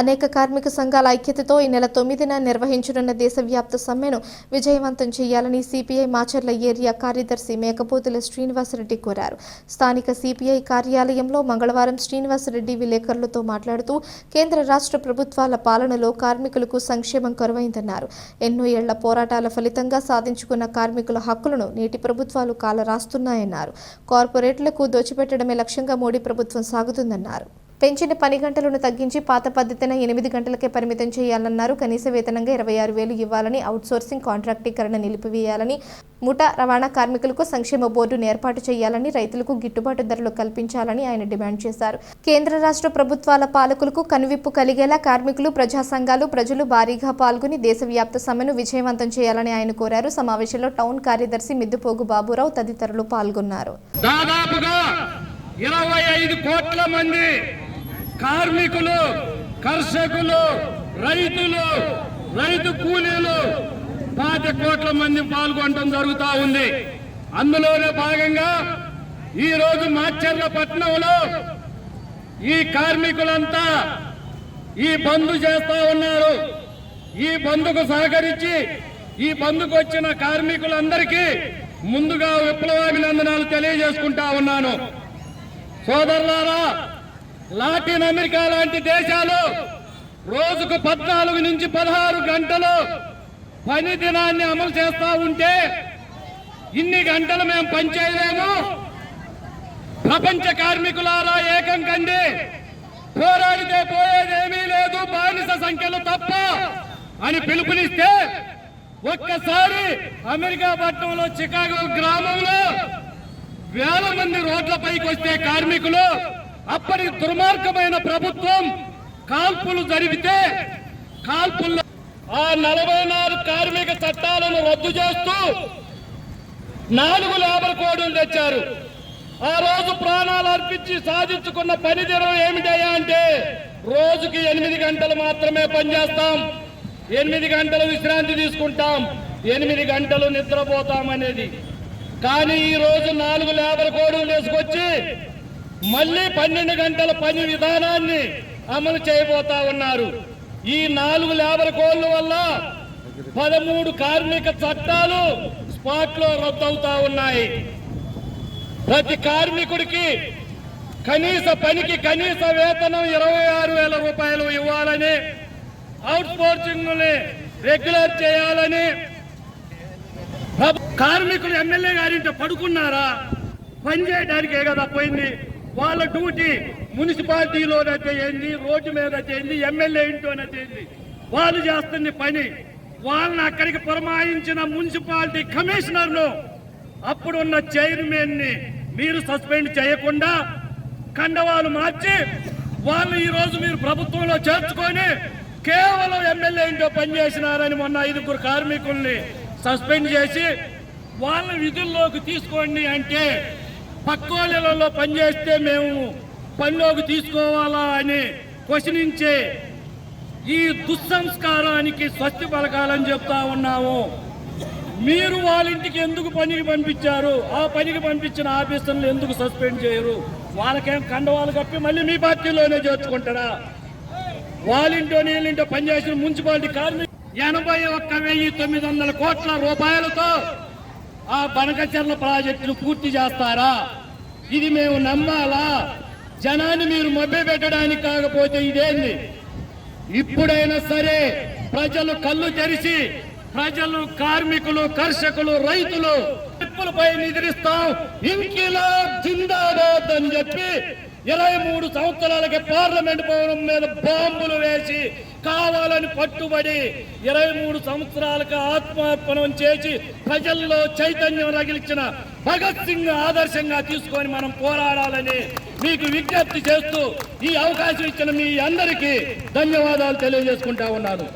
అనేక కార్మిక సంఘాల ఐక్యతతో ఈ నెల తొమ్మిదిన నిర్వహించనున్న దేశవ్యాప్త సమ్మెను విజయవంతం చేయాలని సిపిఐ మాచర్ల ఏరియా కార్యదర్శి మేకపోతుల శ్రీనివాసరెడ్డి కోరారు. స్థానిక సిపిఐ కార్యాలయంలో మంగళవారం శ్రీనివాసరెడ్డి విలేకరులతో మాట్లాడుతూ కేంద్ర రాష్ట్ర ప్రభుత్వాల పాలనలో కార్మికులకు సంక్షేమం కరువైందన్నారు. ఎన్నో ఏళ్ళ పోరాటాల ఫలితంగా సాధించుకున్న కార్మికుల హక్కులను నేటి ప్రభుత్వాలు కాలరాస్తున్నాయన్నారు. కార్పొరేట్లకు దోచిపెట్టడమే లక్ష్యంగా మోడీ ప్రభుత్వం సాగుతుందన్నారు. పెంచిన పని గంటలను తగ్గించి పాత పద్ధతిన ఎనిమిది గంటలకే పరిమితం చేయాలన్నారు. కనీస వేతనంగా ఇరవై ఆరు వేలు ఇవ్వాలని అవుట్సోర్సింగ్ కాంట్రాక్టీకరణ నిలిపివేయాలని ముఠా రవాణా కార్మికులకు సంక్షేమ బోర్డును ఏర్పాటు చేయాలని రైతులకు గిట్టుబాటు ధరలు కల్పించాలని ఆయన డిమాండ్ చేశారు. కేంద్ర రాష్ట్ర ప్రభుత్వాల పాలకులకు కనువిప్పు కలిగేలా కార్మికులు ప్రజా సంఘాలు ప్రజలు భారీగా పాల్గొని దేశవ్యాప్త సమ్మెను విజయవంతం చేయాలని ఆయన కోరారు. సమావేశంలో టౌన్ కార్యదర్శి మిద్దుపోగు బాబురావు తదితరులు పాల్గొన్నారు. దాదాపుగా ఇరవై ఐదు కోట్ల మంది కార్మికులు కర్షకులు రైతులు రైతు కూలీలు పాతి కోట్ల మంది పాల్గొనడం జరుగుతూ ఉంది. అందులోనే భాగంగా ఈ రోజు మాచర్ల పట్టణంలో ఈ కార్మికులంతా ఈ బంధు చేస్తా ఉన్నారు. ఈ బంధుకు సహకరించి ఈ బంధుకు వచ్చిన కార్మికులందరికీ ముందుగా విప్లవాభినందనాలు తెలియజేసుకుంటా ఉన్నాను. సోదరులారా లాటిన్ అమెరికా లాంటి దేశాలు రోజుకు పద్నాలుగు నుంచి పదహారు గంటలు పని దినాన్ని అమలు చేస్తా ఉంటే ఇన్ని గంటలు మేము పనిచేయలేము. ప్రపంచ కార్మికులారా ఏకం కండి. పోరాడితే పోయేదేమీ లేదు. బానిస సంఖ్యలు తప్ప అని పిలుపునిస్తే ఒక్కసారి అమెరికా పట్టణంలో చికాగో గ్రామంలో వేల మంది రోడ్లపైకి వస్తే కార్మికులు అప్పటి దుర్మార్గమైన ప్రభుత్వం కాల్పులు జరిగితే కాల్పుల్లో ఆ నలభై నాలుగు కార్మిక చట్టాలను రద్దు చేస్తూ నాలుగు లేబర్ కోడ్లు తెచ్చారు. ఆ రోజు ప్రాణాలు అర్పించి సాధించుకున్న పనితీరం ఏమిటయ్యా అంటే రోజుకి ఎనిమిది గంటలు మాత్రమే పనిచేస్తాం. ఎనిమిది గంటలు విశ్రాంతి తీసుకుంటాం. ఎనిమిది గంటలు నిద్రపోతాం అనేది కానీ ఈ రోజు నాలుగు లేబర్ కోడ్లు తీసుకొచ్చి మళ్ళీ పన్నెండు గంటల పని విధానాన్ని అమలు చేయబోతా ఉన్నారు. ఈ నాలుగు లేబర్ కోడ్ల వల్ల పదమూడు కార్మిక చట్టాలు స్పాట్లో రద్దవుతా ఉన్నాయి. ప్రతి కార్మికుడికి కనీస పనికి కనీస వేతనం ఇరవై ఆరు వేల రూపాయలు ఇవ్వాలని అవుట్ సోర్సింగ్ రెగ్యులర్ చేయాలని కార్మికులు ఎమ్మెల్యే గారింట పడుకున్నారా? పని చేయడానికే కదా పోయింది? వాళ్ళ డ్యూటీ మున్సిపాలిటీలో చేయండి రోడ్డు మీద చేయండి ఎమ్మెల్యే ఇంట్లోనే చేయండి. వాళ్ళు చేస్తున్న పని వాళ్ళని అక్కడికి పురమాయించిన మున్సిపాలిటీ కమిషనర్ను అప్పుడున్న చైర్మన్ని మీరు సస్పెండ్ చేయకుండా కండవాలు మార్చి వాళ్ళు ఈ రోజు మీరు ప్రభుత్వంలో చేర్చుకొని కేవలం ఎమ్మెల్యే ఇంట్లో పనిచేసినారని మొన్న ఐదుగురు కార్మికుల్ని సస్పెండ్ చేసి వాళ్ళ విధుల్లోకి తీసుకోండి అంటే పక్కో పక్కోళ్ళలో పనిచేస్తే మేము పనిలోకి తీసుకోవాలా అని క్వశ్చనించే ఈ దుస్సంస్కారానికి స్వస్తి పలకాలని చెప్తా ఉన్నాము. మీరు వాళ్ళ ఇంటికి ఎందుకు పనికి పంపించారు? ఆ పనికి పంపించిన ఆఫీసర్లు ఎందుకు సస్పెండ్ చేయరు? వాళ్ళకేం కండవాళ్ళు కప్పి మళ్ళీ మీ పార్టీలోనే చేర్చుకుంటారా? వాళ్ళింటో నీళ్ళింటో పనిచేసిన మున్సిపాలిటీ కార్మిక ఎనభై ఒక్క వెయ్యి తొమ్మిది వందల కోట్ల రూపాయలతో ఆ బనకచర్ల ప్రాజెక్టును పూర్తి చేస్తారా? ఇది మేము నమ్మాలా? జనాన్ని మీరు మభ్య పెట్టడానికి కాకపోతే ఇదేంది? ఇప్పుడైనా సరే ప్రజలు కళ్ళు తెరిచి ప్రజలు కార్మికులు కర్షకులు రైతులు తిప్పులపై నిద్రిస్తాం. ఇంకిలాబ్ జిందాబాద్ అని చెప్పి ఇరవై మూడు సంవత్సరాలకి పార్లమెంట్ భవనం మీద బాంబులు వేసి కావాలని పట్టుబడి ఇరవై మూడు సంవత్సరాలకు ఆత్మార్పణం చేసి ప్రజల్లో చైతన్యం రగిలించిన భగత్ సింగ్ ఆదర్శంగా తీసుకొని మనం పోరాడాలని మీకు విజ్ఞప్తి చేస్తూ ఈ అవకాశం ఇచ్చిన మీ అందరికీ ధన్యవాదాలు తెలియజేసుకుంటా ఉన్నాను.